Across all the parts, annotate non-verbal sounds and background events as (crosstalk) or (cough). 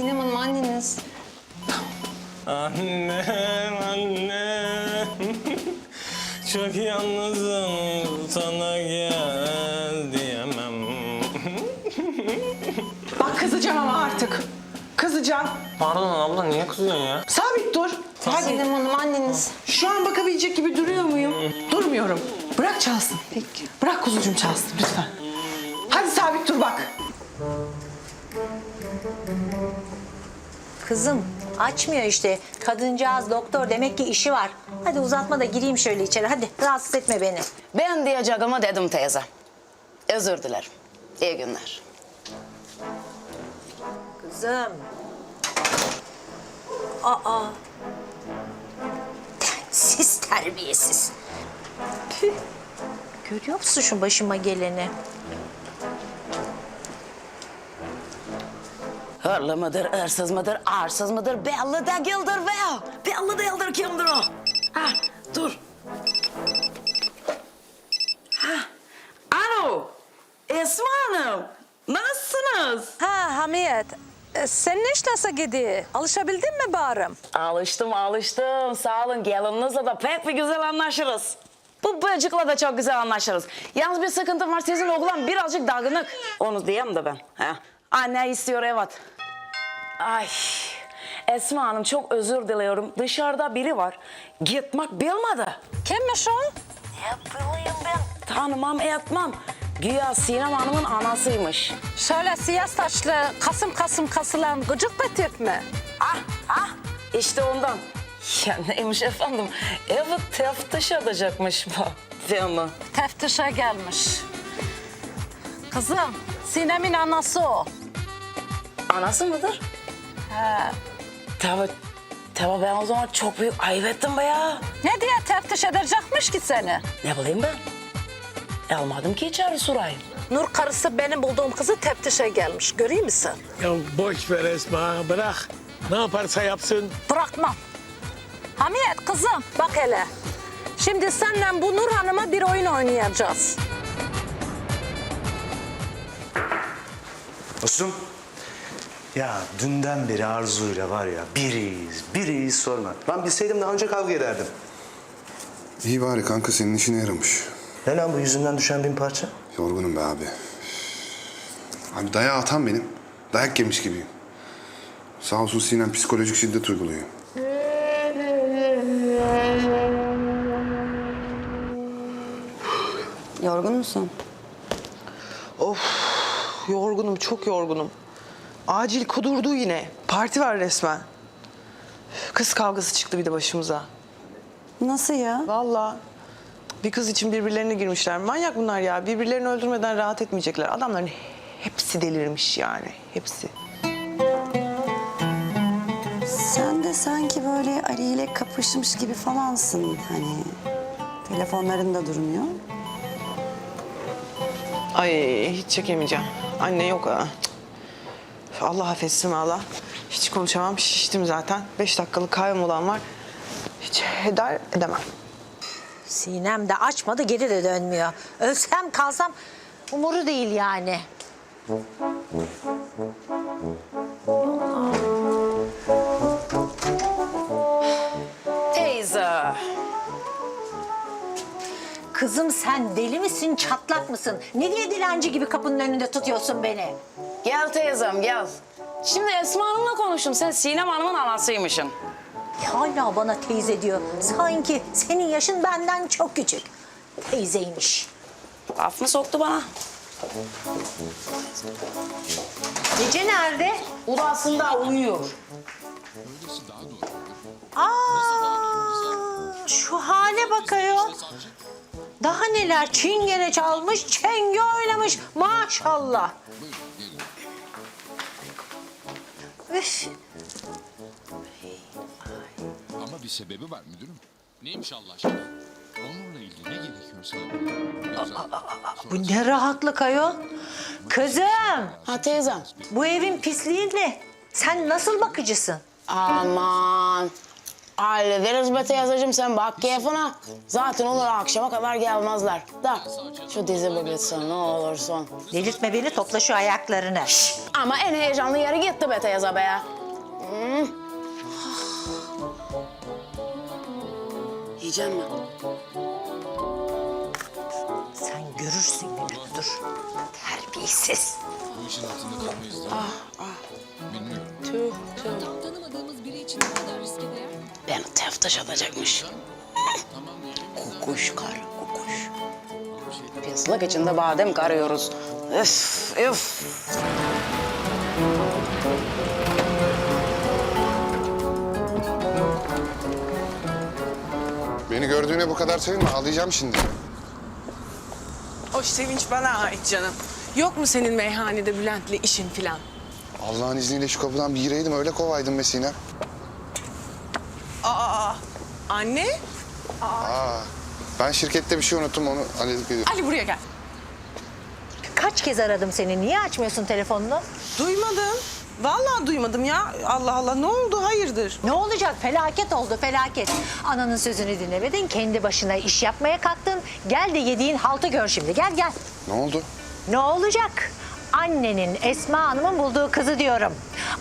Sinem Hanım anneniz. Annem, annem. (laughs) Çok yalnızım, sana gel diyemem. (laughs) Bak kızacağım ama artık. Kızacağım. Pardon abla, niye kızıyorsun ya? Sabit dur. Hadi. Sinem Hanım anneniz. Şu an bakabilecek gibi duruyor muyum? Durmuyorum. Bırak çalsın. Peki. Bırak kuzucuğum çalsın lütfen. Kızım açmıyor işte. Kadıncağız doktor demek ki işi var. Hadi uzatma da gireyim şöyle içeri. Hadi rahatsız etme beni. Ben diyeceğimi dedim teyze. Özür dilerim. İyi günler. Kızım. Aa. Siz terbiyesiz. Görüyor musun şu başıma geleni? Hırlı mıdır, hırsız mıdır, arsız mıdır belli değildir be. Belli değildir kimdir o. Ha, dur. Ha. Alo, Esma Hanım. Nasılsınız? Ha Hamiyet, e, senin iş nasıl gidiyor? Alışabildin mi bağrım? Alıştım, alıştım. Sağ olun. Gelinizle de pek bir güzel anlaşırız. Bu böcekle de çok güzel anlaşırız. Yalnız bir sıkıntım var. Sizin oğlan birazcık dağınık. Onu diyeyim de ben. Ha. Anne istiyor evet. Ay. Esma Hanım çok özür diliyorum. Dışarıda biri var. Gitmek bilmedi. Kimmiş o? Ne bileyim ben. Tanımam etmem. Güya Sinem Hanım'ın anasıymış. Şöyle siyah saçlı, kasım kasım kasılan gıcık bir tip mi? Ah ah işte ondan. Ya neymiş efendim? Evet teftiş edecekmiş bu beni. Teftişe gelmiş. Kızım, Sinem'in anası o. Anası mıdır? He. Tabii, tabii ben o zaman çok büyük ayıp ettim be ya. Ne diye teftiş edecekmiş ki seni? Ne bileyim ben? Almadım ki içeri surayı. Nur karısı benim bulduğum kızı teftişe gelmiş. Göreyim misin? Ya boş ver Esma bırak. Ne yaparsa yapsın. Bırakmam. Hamiyet kızım bak hele. Şimdi senle bu Nur Hanım'a bir oyun oynayacağız. Dostum. Ya dünden beri Arzu'yla var ya biriyiz, biriyiz sorma. Ben bilseydim daha önce kavga ederdim. İyi bari kanka senin işine yaramış. Ne lan bu yüzünden düşen bin parça? Yorgunum be abi. Abi dayağı atan benim. Dayak yemiş gibiyim. Sağ olsun Sinem psikolojik şiddet uyguluyor. Yorgun musun? Yorgunum, çok yorgunum. Acil kudurdu yine. Parti var resmen. Kız kavgası çıktı bir de başımıza. Nasıl ya? Vallahi bir kız için birbirlerine girmişler. Manyak bunlar ya. Birbirlerini öldürmeden rahat etmeyecekler. Adamların hepsi delirmiş yani. Hepsi. Sen de sanki böyle Ali ile kapışmış gibi falansın. Hani telefonların da durmuyor. Ay hiç çekemeyeceğim. Anne yok ha. Cık. Allah affetsin valla. Hiç konuşamam. Şiştim zaten. Beş dakikalık kahve molam var. Hiç eder edemem. Sinem de açmadı geri de dönmüyor. Ölsem kalsam umuru değil yani. Teyze. Kızım sen deli misin çatlak mısın? Ne diye dilenci gibi kapının önünde tutuyorsun beni? Gel teyzem gel. Şimdi Esma Hanım'la konuştum. Sen Sinem Hanım'ın anasıymışsın. Hala bana teyze diyor. Sanki senin yaşın benden çok küçük. Teyzeymiş. Laf mı soktu bana? Gece nerede? Odasında uyuyor. Aa, şu hale bakıyor. Daha neler çingene çalmış, çenge oynamış maşallah. Üf, Ama bir sebebi var müdürüm. Neymiş Allah aşkına? Onurla ilgili ne gerekiyorsa yapın. bu ne rahatlık ayol. Kızım, Ha teyzem. bu evin pisliği ne? Sen nasıl bakıcısın? Aman. Hallederiz be teyzeciğim sen bak keyfine. Zaten onlar akşama kadar gelmezler. Da şu dizi bitsin ne olursun. Delirtme beni topla şu ayaklarını. Ama en heyecanlı yeri gitti be teyze be ya. Hmm. Yiyeceğim mi? Sen görürsün gününü dur. Terbiyesiz. Bu işin altında kalmayız değil mi? Bilmiyorum. Tüh tüh. Beni teftiş edecekmiş. Kukuş kar, kukuş. Pislik içinde badem karıyoruz. Üf, üf. Beni gördüğüne bu kadar sevinme. Ağlayacağım şimdi. O sevinç bana ait canım. Yok mu senin meyhanede Bülent'le işin filan? Allah'ın izniyle şu kapıdan bir gireydim öyle kovaydım be Sinem. Aa, anne? Aa, ben şirkette bir şey unuttum onu halledip geliyorum. Ali buraya gel. Kaç kez aradım seni. Niye açmıyorsun telefonunu? Duymadım. Vallahi duymadım ya. Allah Allah ne oldu hayırdır? Ne olacak? Felaket oldu felaket. Ananın sözünü dinlemedin. Kendi başına iş yapmaya kalktın. Gel de yediğin haltı gör şimdi. Gel gel. Ne oldu? Ne olacak? Annenin Esma Hanım'ın bulduğu kızı diyorum.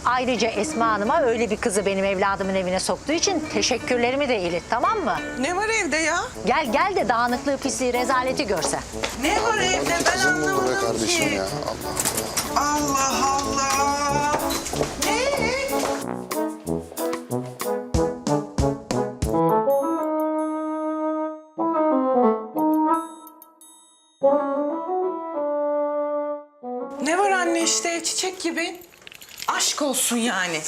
Ayrıca Esma Hanım'a öyle bir kızı benim evladımın evine soktuğu için teşekkürlerimi de ilet tamam mı? Ne var evde ya? Gel gel de dağınıklığı, pisliği, rezaleti görsen. Ne var evde ben Kızım buldu be anlamadım kardeşim ki. ya. Allah Allah Allah. Ne? Ne gibi. Aşk olsun yani.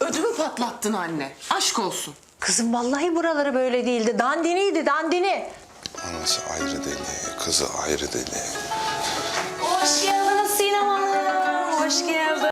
Ödümü patlattın anne. Aşk olsun. Kızım vallahi buraları böyle değildi. Dandiniydi dandini. Anası ayrı deli, kızı ayrı deli. Hoş geldiniz Sinem Hanım. Hoş geldin.